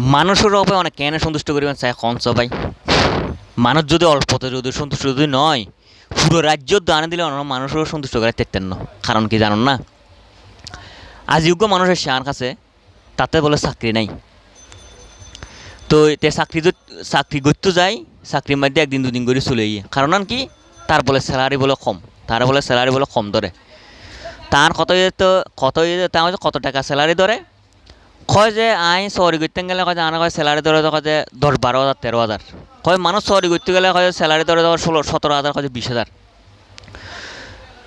মানুষের অভাবে অনেক কেন সন্তুষ্ট করিবেন চাই কনস ভাই মানুষ যদি অল্পতে যদি সন্তুষ্ট যদি নয়, পুরো রাজ্য দানে দিলে অন্য মানুষেরও সন্তুষ্ট করে তেতেন না কারণ কি জানুন না? আজ যোগ্য মানুষের শান কাছে, তাতে বলে চাকরি নাই। তো তে চাকরি চাকরি করতে যায়, চাকরির মধ্যে একদিন দুদিন করে চলে গিয়ে কারণ কি? তার বলে স্যালারি বলে কম। তার বলে স্যালারি বলে কম ধরে। তার কত ইয়ে কত ইয়ে কত টাকা স্যালারি ধরে? কয় যে আই সরি করতে গেলে কয় যে আনা কয় স্যালারি ধরে কয় যে দশ বারো হাজার তেরো হাজার কয় মানুষ সরি করতে গেলে কয় স্যালারি ধরে দেওয়ার ষোলো সতেরো হাজার কয় বিশ হাজার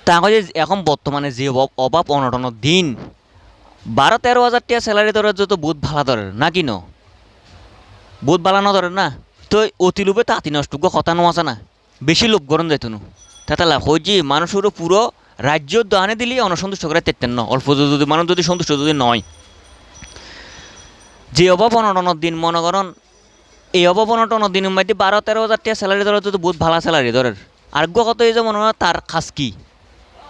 তা কয় যে এখন বর্তমানে যে অভাব- অনটনের দিন বারো তেরো হাজার টাকা স্যালারি ধরে যত বহুত ভালো ধরে না কি ন বহুত ভালো না ধরে না? তো অতি লোভে তাঁতি নষ্ট কথা আছে না বেশি লোভ গরম যাইতো না তাতে লাভ হয় যে মানুষেরও পুরো রাজ্য দানে দিলে অনসন্তুষ্ট করে তেতেন না অল্প যদি মানুষ যদি সন্তুষ্ট যদি নয়। যে অভাব অনটনের দিন মনে করেন, এই অভাব অনটনের দিনের মধ্যে বারো তেরো হাজার টাকা স্যালারি ধরে তো বহুত ভালো স্যালারি ধরে। আর কত এই যে মনে করেন, তার খাস কি?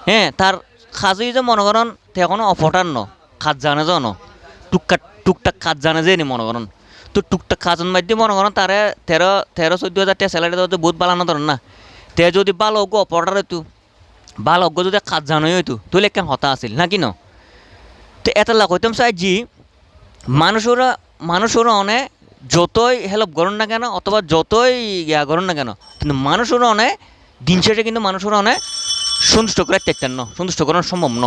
হ্যাঁ তার খাজই যে মনে করেন এখনও অফটার ন খাজ জানে যে ন টুকটাক টুকটাক কাজ জানে যে নি মনে করেন। তো টুকটাক কাজের মধ্যে মনে করেন, তারে তেরো তেরো, চোদ্দ হাজার টাকা স্যালারি ধরতে বহুত ভালো না ধরেন না, তে যদি ভালো অজ্ঞ অপরার হইতো, ভালো অজ্ঞ যদি কাজ জানোই হইতো তুই কেন হতা আছিল, না কি ন? তো এটা লাগ চাই জি মানুষেরা, মানুষরা অনেক যতই হেল্প করুন না কেন অথবা যতই ইয়া করুন না কেন, কিন্তু মানুষরা অনেক দিন শেষে কিন্তু মানুষরা অনেক সন্তুষ্ট করে তেতেন ন সন্তুষ্ট করানো সম্ভব ন